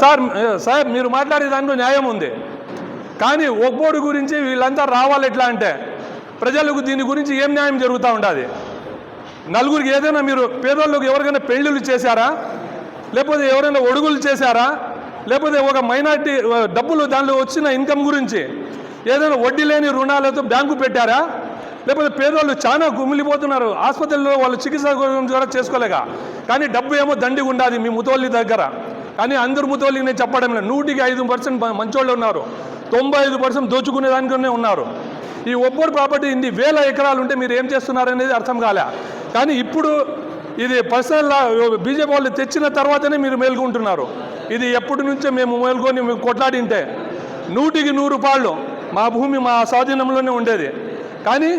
Sir sir మీరు మాట్లాడే దాంట్లో న్యాయం ఉంది. కానీ ఒక్కోడు గురించి వీళ్ళంతా రావాలి ఎట్లా అంటే ప్రజలకు దీని గురించి ఏం న్యాయం జరుగుతూ ఉంటుంది నలుగురికి ఏదైనా మీరు పేదోళ్ళకి ఎవరికైనా పెళ్ళిళ్ళు చేశారా? లేకపోతే ఎవరైనా ఒడుగులు చేశారా? లేకపోతే ఒక మైనార్టీ డబ్బులు దానిలో వచ్చిన ఇన్కమ్ గురించి ఏదైనా వడ్డీ లేని రుణాలతో బ్యాంకు పెట్టారా? లేకపోతే పేదోళ్ళు చాలా గుమిలిపోతున్నారు ఆసుపత్రిలో వాళ్ళు చికిత్స కూడా చేసుకోలేక కానీ డబ్బు ఏమో దండిగా ఉండాలి మీ ముతోళ్ళ దగ్గర. కానీ అందరు ముతోళ్ళకి నేను చెప్పడం లేదు. నూటికి ఐదు పర్సెంట్ మంచోళ్ళు ఉన్నారు. తొంభై ఐదు పర్సెంట్ దోచుకునే దానికనే ఉన్నారు. ఈ ఒబ్బోడు ప్రాపర్టీ ఇన్ని వేల ఎకరాలు ఉంటే మీరు ఏం చేస్తున్నారు అనేది అర్థం కాలే. కానీ ఇప్పుడు ఇది పర్సనల్ బీజేపీ వాళ్ళు తెచ్చిన తర్వాతనే మీరు మేల్కొంటున్నారు. ఇది ఎప్పటి నుంచో మేము మేల్కొని మేము కొట్లాడింటే నూటికి నూరు రూపాయలు మా భూమి మా స్వాధీనంలోనే ఉండేది. కానీ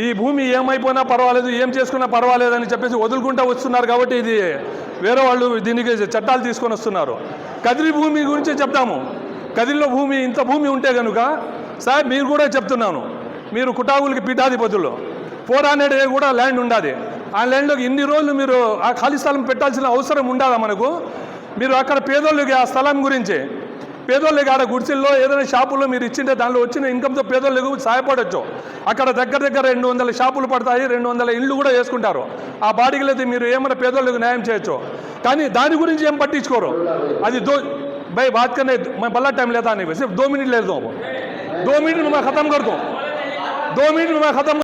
ఈ భూమి ఏమైపోయినా పర్వాలేదు ఏం చేసుకున్నా పర్వాలేదు అని చెప్పేసి వదులుకుంటూ వస్తున్నారు కాబట్టి ఇది వేరే వాళ్ళు దీనికి చట్టాలు తీసుకొని వస్తున్నారు. కదిరి భూమి గురించి చెప్తాము. కదిరిలో భూమి ఇంత భూమి ఉంటే కనుక సార్ మీరు కూడా చెప్తున్నాను. మీరు కుటాగులకి పీఠాధిపతులు. ఫోర్ హండ్రెడ్ కూడా ల్యాండ్ ఉండాలి ఆ ల్యాండ్లోకి ఇన్ని రోజులు మీరు ఆ ఖాళీ స్థలం పెట్టాల్సిన అవసరం ఉండాలా మనకు? మీరు అక్కడ పేదోళ్ళకి ఆ స్థలం గురించి పేదోళ్ళకి ఆడ గుడిసెల్లో ఏదైనా షాపుల్లో మీరు ఇచ్చింటే దానిలో వచ్చిన ఇన్కమ్తో పేదోళ్ళకు సహాయపడవచ్చు అక్కడ దగ్గర దగ్గర రెండు వందల షాపులు పడతాయి రెండు వందల ఇళ్ళు కూడా వేసుకుంటారు ఆ బాడీకి అయితే మీరు ఏమైనా పేదోళ్ళకు న్యాయం చేయొచ్చు కానీ దాని గురించి ఏం పట్టించుకోరు అది దో भाई बात करने मैं बल्ला टाइम लेता नहीं सिर्फ दो मिनट ले दो दो मिनट में मैं ख़त्म कर दूँ दो मिनट में मैं ख़त्म